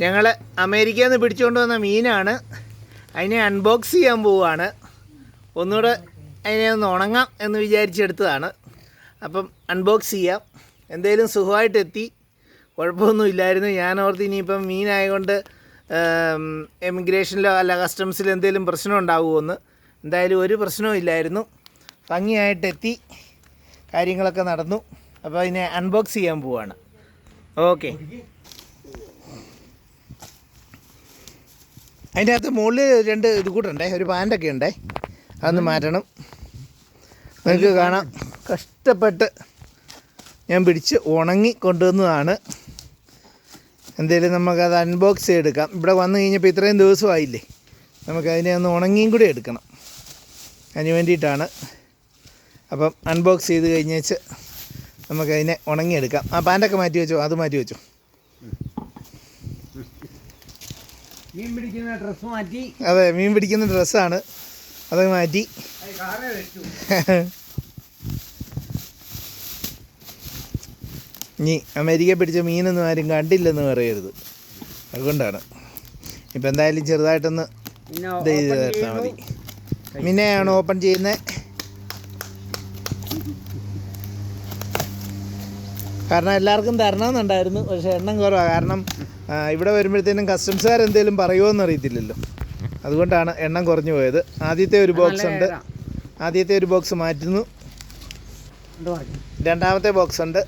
ഞങ്ങൾ അമേരിക്കയിൽ നിന്ന് പിടിച്ചുകൊണ്ട് വന്ന മീനാണ്. അതിനെ അൺബോക്സ് ചെയ്യാൻ പോവുകയാണ്. ഒന്നുകൂടെ അതിനെ ഒന്ന് ഉണങ്ങാം എന്ന് വിചാരിച്ചെടുത്തതാണ്. അപ്പം അൺബോക്സ് ചെയ്യാം. എന്തേലും സുഖമായിട്ട് എത്തി കുഴപ്പമൊന്നും ഇല്ലായിരുന്നു ഞാൻ ഓർത്ത് ഇനിയിപ്പം മീനായതുകൊണ്ട് എമിഗ്രേഷനിലോ അല്ല കസ്റ്റംസിലോ എന്തേലും പ്രശ്നം ഉണ്ടാവുമെന്ന്. എന്തായാലും ഒരു പ്രശ്നവും ഇല്ലായിരുന്നു. ഭംഗിയായിട്ട് എത്തി കാര്യങ്ങളൊക്കെ നടന്നു. അപ്പോൾ അതിനെ അൺബോക്സ് ചെയ്യാൻ പോവുകയാണ്. ഓക്കെ. അതിന്റെ അകത്ത് മുകളിൽ രണ്ട് ഇത് കൂട്ടുണ്ടേ? ഒരു പാന്റൊക്കെ ഉണ്ടേ? അതൊന്ന് മാറ്റണം. നിങ്ങൾക്ക് കാണാം. കഷ്ടപ്പെട്ട് ഞാൻ പിടിച്ച് ഉണങ്ങി കൊണ്ടുവന്നതാണ്. എന്തേലും നമുക്കത് അൺബോക്സ് ചെയ്തെടുക്കാം. ഇവിടെ വന്നു കഴിഞ്ഞപ്പോൾ ഇത്രയും ദിവസമായില്ലേ. നമുക്കതിനെ ഒന്ന് ഉണങ്ങിയും കൂടി എടുക്കണം. അതിന് വേണ്ടിയിട്ടാണ്. അപ്പം അൺബോക്സ് ചെയ്ത് കഴിഞ്ഞേച്ച് നമുക്കതിനെ ഉണങ്ങിയെടുക്കാം. ആ പാന്റൊക്കെ മാറ്റി വെച്ചോ? അത് മാറ്റി വെച്ചോ? മീൻ പിടിക്കുന്ന മാറ്റി. അതെ മീൻ പിടിക്കുന്ന ഡ്രസ്സാണ്. അത് മാറ്റി. ഇനി അമേരിക്ക പിടിച്ച മീനൊന്നും ആരും കണ്ടില്ലെന്ന് പറയരുത്. അതുകൊണ്ടാണ്. ഇപ്പം എന്തായാലും ചെറുതായിട്ടൊന്ന് ഇത് തീർത്താൽ മതി. മീനെയാണ് മിന്നെയാണ് ഓപ്പൺ ചെയ്യുന്നത് കാരണം എല്ലാവർക്കും തരണമെന്നുണ്ടായിരുന്നു. പക്ഷേ എണ്ണം കുറവാണ് കാരണം ഇവിടെ വരുമ്പോഴത്തേനും കസ്റ്റംസുകാർ എന്തെങ്കിലും പറയുമോയെന്ന് അറിയത്തില്ലല്ലോ. അതുകൊണ്ടാണ് എണ്ണം കുറഞ്ഞു പോയത്. ആദ്യത്തെ ഒരു ബോക്സ് ഉണ്ട്. ആദ്യത്തെ ഒരു ബോക്സ് മാറ്റുന്നു? രണ്ടാമത്തെ ബോക്സ് ഉണ്ട്.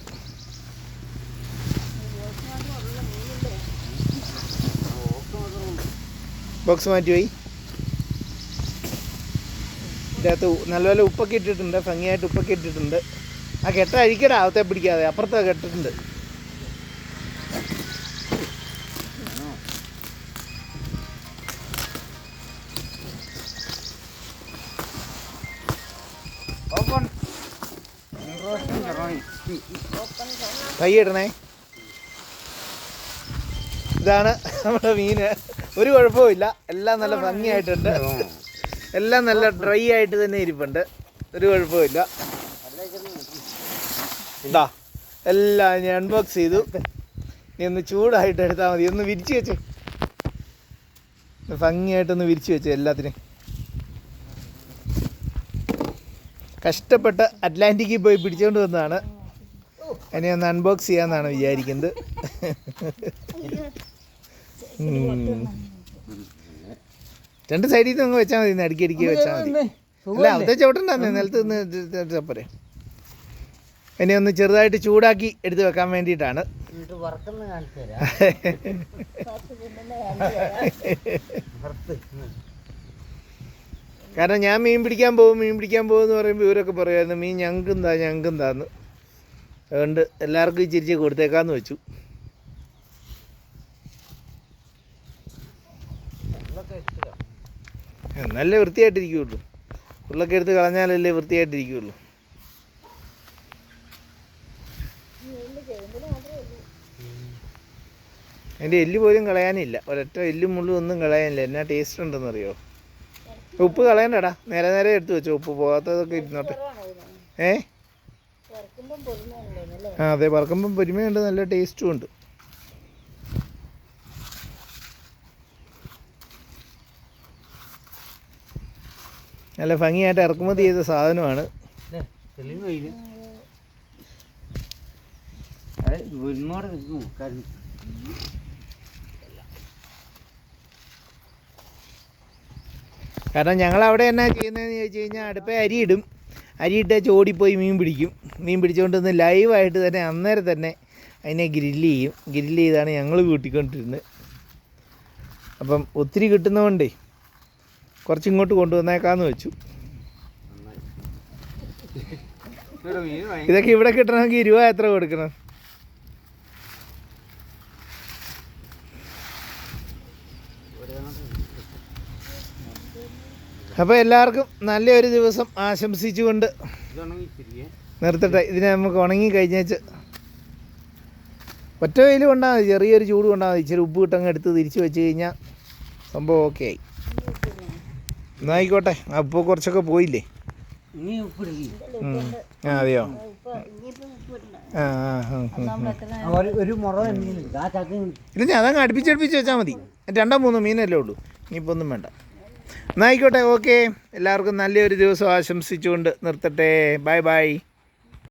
ബോക്സ് മാറ്റി പോയി ഇതിനകത്ത് നല്ലപോലെ ഉപ്പൊക്കെ ഇട്ടിട്ടുണ്ട്. ഭംഗിയായിട്ട് ഉപ്പൊക്കെ ഇട്ടിട്ടുണ്ട്. ആ കെട്ട അഴിക്കട അകത്തെ പിടിക്കാതെ. അപ്പുറത്തെ കെട്ടിട്ടുണ്ട്. കൈയിടണേ ഇതാണ് നമ്മുടെ മീന്. ഒരു കുഴപ്പമില്ല എല്ലാം നല്ല ഭംഗിയായിട്ടുണ്ട്. എല്ലാം നല്ല ഡ്രൈ ആയിട്ട് തന്നെ ഇരിപ്പുണ്ട്. ഒരു കുഴപ്പമില്ല ഇതാ എല്ലാം ഞാൻ അൺബോക്സ് ചെയ്തു. നീ ഒന്ന് ചൂടായിട്ട് എടുത്താൽ മതി. ഒന്ന് വിരിച്ചു വെച്ചേ. ഭംഗിയായിട്ടൊന്ന് വിരിച്ചു വെച്ചേ എല്ലാത്തിനും കഷ്ടപ്പെട്ട് അറ്റ്ലാന്റിക്കിൽ പോയി പിടിച്ചുകൊണ്ട് വന്നതാണ്. അതിനെ ഒന്ന് അൺബോക്സ് ചെയ്യാന്നാണ് വിചാരിക്കുന്നത്. രണ്ട് സൈഡിൽ നിന്ന് വെച്ചാൽ മതി. അടുക്കി അടുക്കി വെച്ചാൽ മതി. അല്ല അവിടെ ചവിട്ടണ്ടേ നിലത്ത് നിന്ന് പോരെ. എന്നെ ഒന്ന് ചെറുതായിട്ട് ചൂടാക്കി എടുത്തു വെക്കാൻ വേണ്ടിയിട്ടാണ്. കാരണം ഞാൻ മീൻ പിടിക്കാൻ പോകും മീൻ പിടിക്കാൻ പോകുമെന്ന് പറയുമ്പോൾ ഇവരൊക്കെ പറയുമായിരുന്നു മീൻ ഞങ്ങൾക്കും താ ഞങ്ങൾക്കും താന്ന് അതുകൊണ്ട് എല്ലാവർക്കും ഇച്ചിരിച്ച് കൊടുത്തേക്കാന്ന് വെച്ചു. നല്ല വൃത്തിയായിട്ടിരിക്കുള്ളൂ. ഉള്ളൊക്കെ എടുത്ത് കളഞ്ഞാലല്ലേ വൃത്തിയായിട്ടിരിക്കുകയുള്ളൂ അതിന്റെ എല്ല് പോലും കളയാനില്ല. ഒരൊറ്റ എല്ലും മുള്ളും ഒന്നും കളയാനില്ല. എന്നാ ടേസ്റ്റ് ഉണ്ടെന്ന് അറിയോ ഉപ്പ് കളയണ്ടടാ. നേരെ നേരെ എടുത്തു വെച്ചോ. ഉപ്പ് പോകാത്തതൊക്കെ ഇരുന്നോട്ടെ. ഏ? ആ അതെ. പറക്കുമ്പം പൊരിമയുണ്ട്. നല്ല ടേസ്റ്റും ഉണ്ട്. നല്ല ഭംഗിയായിട്ട് ഇറക്കുമതി ചെയ്ത സാധനമാണ്. കാരണം ഞങ്ങൾ അവിടെ എന്നാ ചെയ്യുന്നതെന്ന് ചോദിച്ചു കഴിഞ്ഞാൽ അടുപ്പേ അരിയിടും അരിയിട്ട് ചോടിപ്പോയി മീൻ പിടിക്കും. മീൻ പിടിച്ചുകൊണ്ട് വന്ന് ലൈവായിട്ട് തന്നെ അന്നേരം തന്നെ അതിനെ ഗ്രില്ല് ചെയ്യും. ഗ്രില്ല് ചെയ്താണ് ഞങ്ങൾ കൂട്ടിക്കൊണ്ടിരുന്നത്. അപ്പം ഒത്തിരി കിട്ടുന്നതുകൊണ്ടേ കുറച്ചിങ്ങോട്ട് കൊണ്ടുവന്നേക്കാന്ന് വെച്ചു. ഇതൊക്കെ ഇവിടെ കിട്ടണമെങ്കിൽ രൂപ എത്ര കൊടുക്കണം? അപ്പോൾ എല്ലാവർക്കും നല്ലൊരു ദിവസം ആശംസിച്ചുകൊണ്ട്. നിർത്തട്ടെ. ഇതിനെ നമുക്ക് ഉണങ്ങി കഴിഞ്ഞേച്ച് ഒറ്റ വെയിൽ കൊണ്ടാൽ മതി ചെറിയൊരു ചൂട് കൊണ്ടാൽ മതി. ഇച്ചിരി ഉപ്പ് കിട്ടങ്ങ് എടുത്ത് തിരിച്ച് വെച്ച് കഴിഞ്ഞാൽ സംഭവം ഓക്കെ ആയി. എന്നായിക്കോട്ടെ അപ്പോൾ കുറച്ചൊക്കെ പോയില്ലേ? അതെയോ? ഇല്ല. ഞാൻ അതങ്ങ് അടുപ്പിച്ചടുപ്പിച്ച് വെച്ചാൽ മതി. രണ്ടോ മൂന്നോ മീനല്ലേ ഉള്ളൂ. ഇനിയിപ്പോൾ ഒന്നും വേണ്ട. എന്നാൽ ആയിക്കോട്ടെ ഓക്കെ. എല്ലാവർക്കും നല്ലൊരു ദിവസം ആശംസിച്ചുകൊണ്ട് നിർത്തട്ടെ. Bye bye.